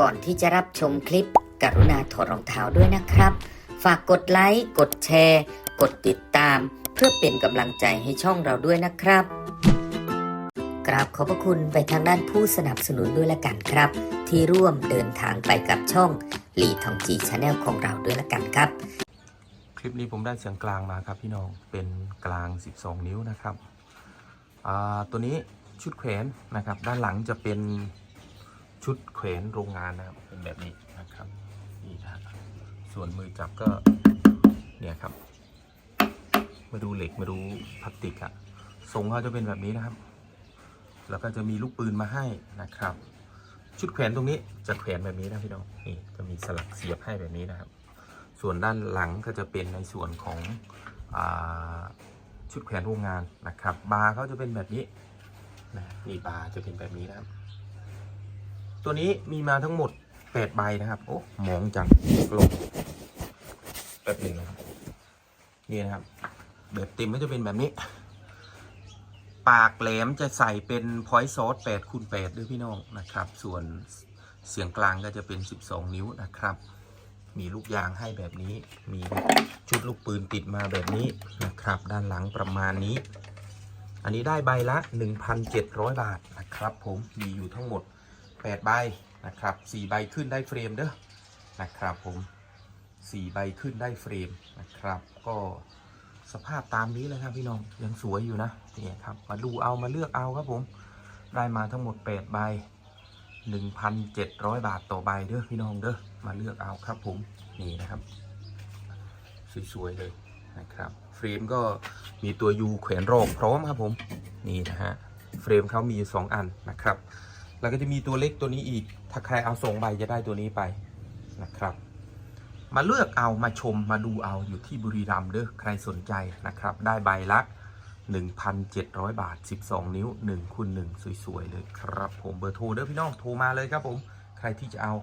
ก่อนที่จะรับชมคลิป กรุณาถอดรองเท้าด้วยนะครับ ฝากกดไลค์ กดแชร์ กดติดตาม เพื่อเป็นกำลังใจให้ช่องเราด้วยนะครับ กราบขอบพระคุณไปทางด้านผู้สนับสนุนด้วยละกันครับ ที่ร่วมเดินทางไปกับช่องหลีทองจีชาแนลของเราด้วยละกันครับ คลิปนี้ผมได้เสียงกลางมาครับพี่น้อง เป็นกลาง 12 นิ้วนะครับ อ่า ตัวนี้ชุดแขวนนะครับ ด้านหลังจะเป็น ชุดแขวนโรงงานนะครับ เป็นแบบนี้นะครับนี่นะส่วนมือจับก็เนี่ยครับ มาดูเหล็กมาดูพลาสติกอะทรงเขาจะเป็นแบบนี้นะครับ แล้วก็จะมีลูกปืนมาให้นะครับ ชุดแขวนตรงนี้จะแขวนแบบนี้นะพี่น้องนี่จะมีสลักเสียบให้แบบนี้นะครับ ส่วนด้านหลังก็จะเป็นในส่วนของอชุดแขวนโรงงานนะครับ บาร์เขาจะเป็นแบบนี้นะนี่บาร์จะเป็นแบบนี้นะครับ ตัวนี้มีมาทั้งหมด8ใบนะครับ โอ้มองจังลงแบบหนึ่งนะครับนี่นะครับแบบเต็มก็จะเป็นแบบนี้ ปากแหลมจะใส่เป็นพอยต์ซอส8คูณ8ด้วยพี่น้องนะครับ ส่วนเสียงกลางก็จะเป็น 12 นิ้วนะครับ มีลูกยางให้แบบนี้ มีชุดลูกปืนติดมาแบบนี้นะครับ ด้านหลังประมาณนี้ อันนี้ได้ใบละ 1,700 บาทนะครับ ผมมีอยู่ทั้งหมด 8ใบนะครับ4ใบขึ้นได้เฟรมเด้อนะครับผม4ใบขึ้นได้เฟรมนะครับ ก็สภาพตามนี้เลยครับพี่น้องยังสวยอยู่นะนี่ครับมาดูเอามาเลือกเอาครับผมได้มาทั้งหมด8ใบ1,700 บาทต่อใบเด้อพี่น้องเด้อมาเลือกเอาครับผมนี่นะครับ สวยๆเลยนะครับเฟรมก็มีตัวยูแขวนรองพร้อมครับผมนี่นะฮะเฟรมเขามีอยู่สองอันนะครับ แล้วก็จะมีตัวเล็กตัวนี้อีก ถ้าใครเอาสองใบจะได้ตัวนี้ไปนะครับ มาเลือกเอามาชมมาดูเอาอยู่ที่บุรีรัมย์เด้อใครสนใจนะครับ ได้ใบละ 1,700 บาท 12 นิ้ว1คูณ1สวย ๆ เลยครับผมเบอร์โทรเด้อพี่น้องโทรมาเลยครับผม ใครที่จะเอา